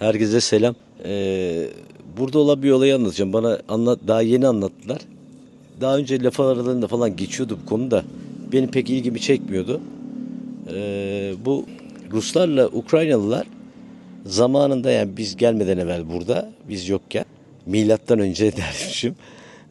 Herkese selam. Ee, burada olan bir olayı anlatacağım. Bana anlat, daha yeni anlattılar. Daha önce laf aralarında falan geçiyordu bu konu da. Benim pek ilgimi çekmiyordu. Ee, bu Ruslarla Ukraynalılar zamanında yani biz gelmeden evvel burada, biz yokken milattan önce dermişim.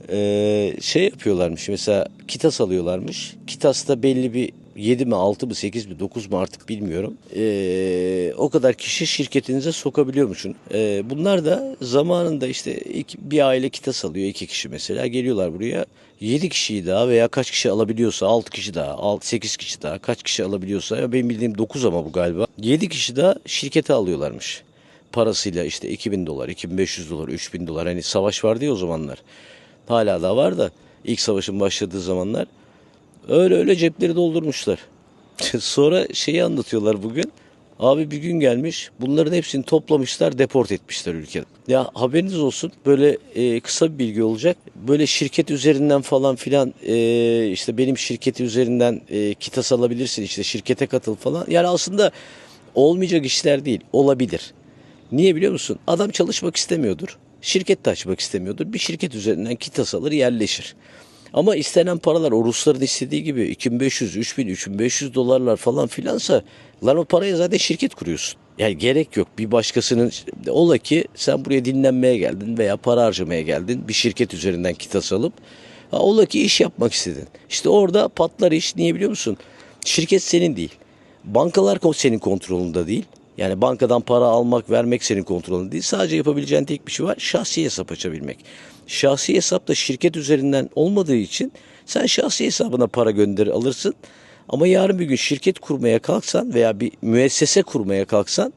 Ee, şey yapıyorlarmış mesela kitas alıyorlarmış. Kitasta belli bir 7 mi 6 mı 8 mi 9 mu artık bilmiyorum. Ee, o kadar kişi şirketinize sokabiliyormuşsun. Ee, bunlar da zamanında işte iki, bir aile kitas alıyor iki kişi mesela geliyorlar buraya. 7 kişiyi daha veya kaç kişi alabiliyorsa 6 kişi daha 6, 8 kişi daha kaç kişi alabiliyorsa ya benim bildiğim 9 ama bu galiba. 7 kişi daha şirkete alıyorlarmış parasıyla işte 2000 dolar, 2500 dolar, 3000 dolar. Hani savaş vardı ya o zamanlar. Hala da var da ilk savaşın başladığı zamanlar öyle öyle cepleri doldurmuşlar. Sonra şeyi anlatıyorlar bugün. Abi bir gün gelmiş bunların hepsini toplamışlar deport etmişler ülkeden. Ya haberiniz olsun böyle e, kısa bir bilgi olacak. Böyle şirket üzerinden falan filan e, işte benim şirketi üzerinden e, kitas alabilirsin işte şirkete katıl falan. Yani aslında olmayacak işler değil olabilir. Niye biliyor musun? Adam çalışmak istemiyordur. Şirket de açmak istemiyordur. Bir şirket üzerinden kitas alır yerleşir. Ama istenen paralar o Rusların istediği gibi 2500, 3000, 3500 dolarlar falan filansa lan o paraya zaten şirket kuruyorsun. Yani gerek yok bir başkasının ola ki sen buraya dinlenmeye geldin veya para harcamaya geldin bir şirket üzerinden kitas alıp ha, ola ki iş yapmak istedin. İşte orada patlar iş niye biliyor musun? Şirket senin değil. Bankalar senin kontrolünde değil. Yani bankadan para almak, vermek senin kontrolünde değil. Sadece yapabileceğin tek bir şey var. Şahsi hesap açabilmek. Şahsi hesap da şirket üzerinden olmadığı için sen şahsi hesabına para gönder alırsın. Ama yarın bir gün şirket kurmaya kalksan veya bir müessese kurmaya kalksan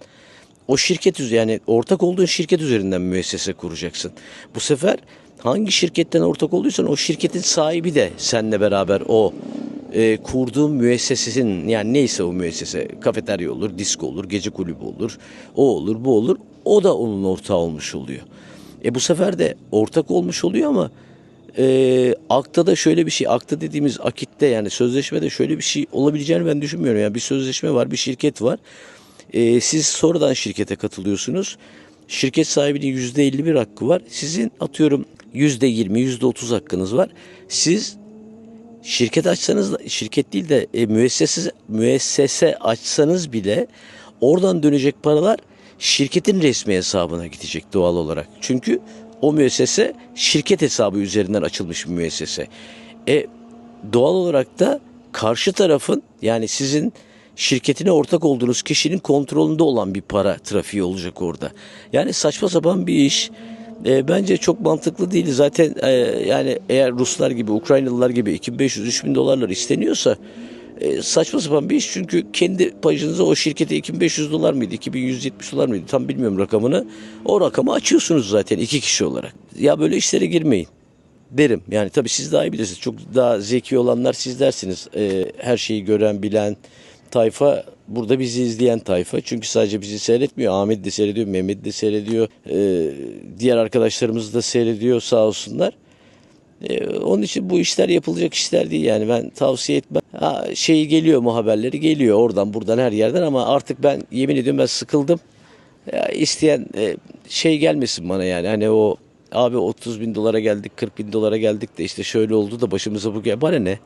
o şirket yani ortak olduğun şirket üzerinden müessese kuracaksın. Bu sefer hangi şirketten ortak olduysan o şirketin sahibi de seninle beraber o e, kurduğun müessesesin yani neyse o müessese kafeterya olur, disko olur, gece kulübü olur, o olur, bu olur. O da onun ortağı olmuş oluyor. E bu sefer de ortak olmuş oluyor ama e, akta da şöyle bir şey, akta dediğimiz akitte yani sözleşmede şöyle bir şey olabileceğini ben düşünmüyorum. Yani bir sözleşme var, bir şirket var. E, siz sonradan şirkete katılıyorsunuz. Şirket sahibinin yüzde 51 hakkı var. Sizin atıyorum yüzde 20, yüzde 30 hakkınız var. Siz şirket açsanız şirket değil de e, müessese müessese açsanız bile oradan dönecek paralar şirketin resmi hesabına gidecek doğal olarak. Çünkü o müessese şirket hesabı üzerinden açılmış bir müessese. E doğal olarak da karşı tarafın yani sizin şirketine ortak olduğunuz kişinin kontrolünde olan bir para trafiği olacak orada. Yani saçma sapan bir iş. E, bence çok mantıklı değil. Zaten e, yani eğer Ruslar gibi, Ukraynalılar gibi 2500-3000 dolarlar isteniyorsa e, saçma sapan bir iş. Çünkü kendi pajınıza o şirkete 2500 dolar mıydı, 2170 dolar mıydı tam bilmiyorum rakamını. O rakamı açıyorsunuz zaten iki kişi olarak. Ya böyle işlere girmeyin derim. Yani tabii siz daha iyi bilirsiniz. Çok daha zeki olanlar siz dersiniz. E, her şeyi gören, bilen tayfa burada bizi izleyen tayfa. Çünkü sadece bizi seyretmiyor. Ahmet de seyrediyor, Mehmet de seyrediyor. E, diğer arkadaşlarımız da seyrediyor sağ olsunlar. E, onun için bu işler yapılacak işler değil yani ben tavsiye etmem. Ha, şeyi geliyor mu haberleri geliyor oradan buradan her yerden ama artık ben yemin ediyorum ben sıkıldım. Ya isteyen e, şey gelmesin bana yani hani o abi 30 bin dolara geldik 40 bin dolara geldik de işte şöyle oldu da başımıza bu gel. Bana ne?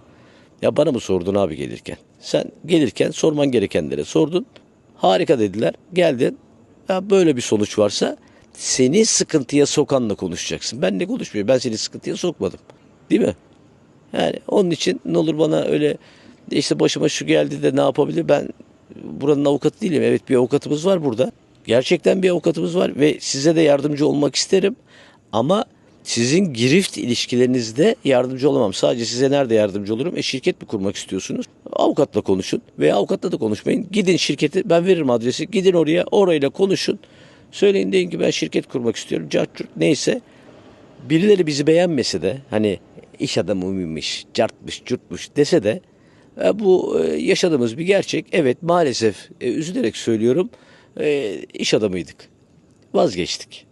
Ya bana mı sordun abi gelirken? Sen gelirken sorman gerekenlere sordun. Harika dediler. Geldin. Ya böyle bir sonuç varsa seni sıkıntıya sokanla konuşacaksın. Ben ne konuşmuyorum? Ben seni sıkıntıya sokmadım. Değil mi? Yani onun için ne olur bana öyle işte başıma şu geldi de ne yapabilir? Ben buranın avukatı değilim. Evet bir avukatımız var burada. Gerçekten bir avukatımız var ve size de yardımcı olmak isterim. Ama sizin girift ilişkilerinizde yardımcı olamam. Sadece size nerede yardımcı olurum? E şirket mi kurmak istiyorsunuz? Avukatla konuşun veya avukatla da konuşmayın. Gidin şirketi ben veririm adresi. Gidin oraya orayla konuşun. Söyleyin deyin ki ben şirket kurmak istiyorum. Cart curt neyse. Birileri bizi beğenmese de hani iş adamı mıymış, cartmış, curtmuş dese de e, bu e, yaşadığımız bir gerçek. Evet maalesef e, üzülerek söylüyorum iş adamıydık. Vazgeçtik.